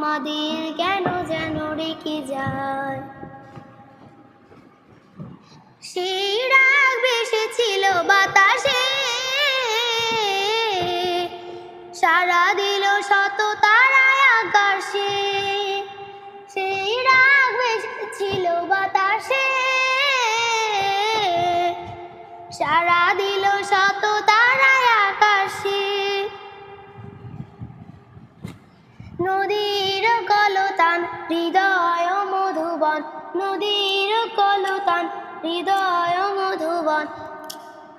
আমাদের কেন যেন ডেকে যায়? সেই রাগ ভেসেছিল বাতাসে সারা দিল শত তারায় আকাশে। সেই রাগ ভেসেছিল বাতাসে সারা দিল শত তারায় আকাশে। নদীর কলতান হৃদয় মধুবন।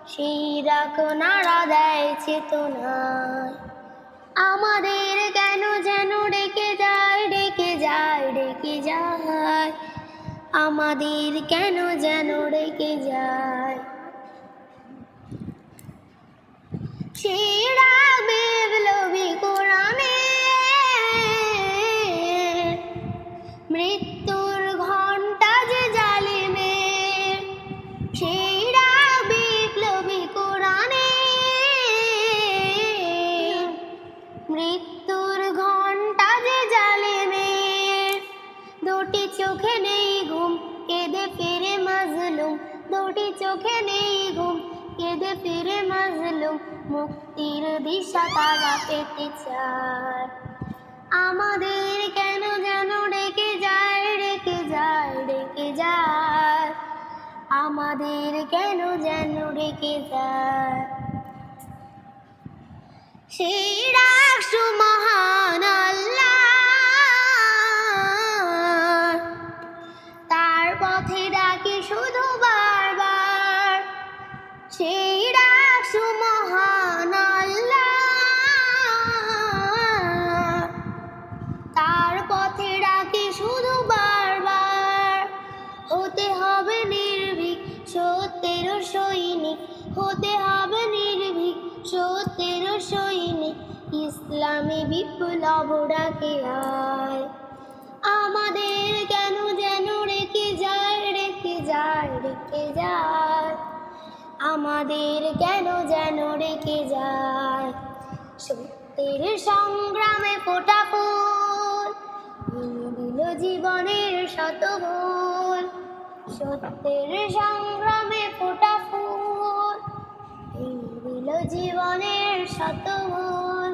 সেই রাখ নাড়া দেয় চেতনায় আমাদের কেন যেন ডেকে যায় ডেকে যায় ডেকে যায়। আমাদের কেন যেন ডেকে যায়। সেরা বিপ্লবী কোরআনে মৃত্যুর দুটি চোখে নেই ঘুম। কেঁদে ফিরে মাজলুম মুক্তির দিশা তারা পেতে চায়। আমাদের কেন যেন ডেকে যায় ডেকে যায় ডেকে যায়। আমাদের কেন যেন ডেকে যায়। সেই রাষ্ট্র সেই রাষ্ট্র মহান তার পথে ডাকে শুধু বারবার। হতে হবে নির্ভীক সত্যের সৈনিক। হতে হবে নির্ভীক সত্যের সৈনিক। ইসলামী বিপ্লব ডাকে আয়। আমাদের কেন আমাদের কেন যেন রেখে যায়? সত্যের সংগ্রামে ফোটা ফুল দিল জীবনের শত ভুল সত্যের সংগ্রামে ফোটা ফুল দিল জীবনের শত ভুল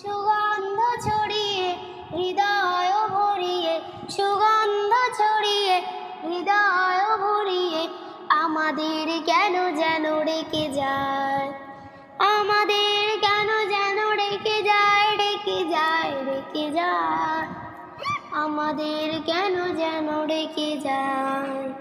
সুগন্ধ ছড়িয়ে, হৃদয় ভরিয়ে, সুগন্ধ ছড়িয়ে, হৃদয় আমাদের কেন যেন ডেকে যায়? আমাদের কেন যেন রেখে যায়, ডেকে যায় ডেকে যায়? আমাদের কেন যেন ডেকে যায়?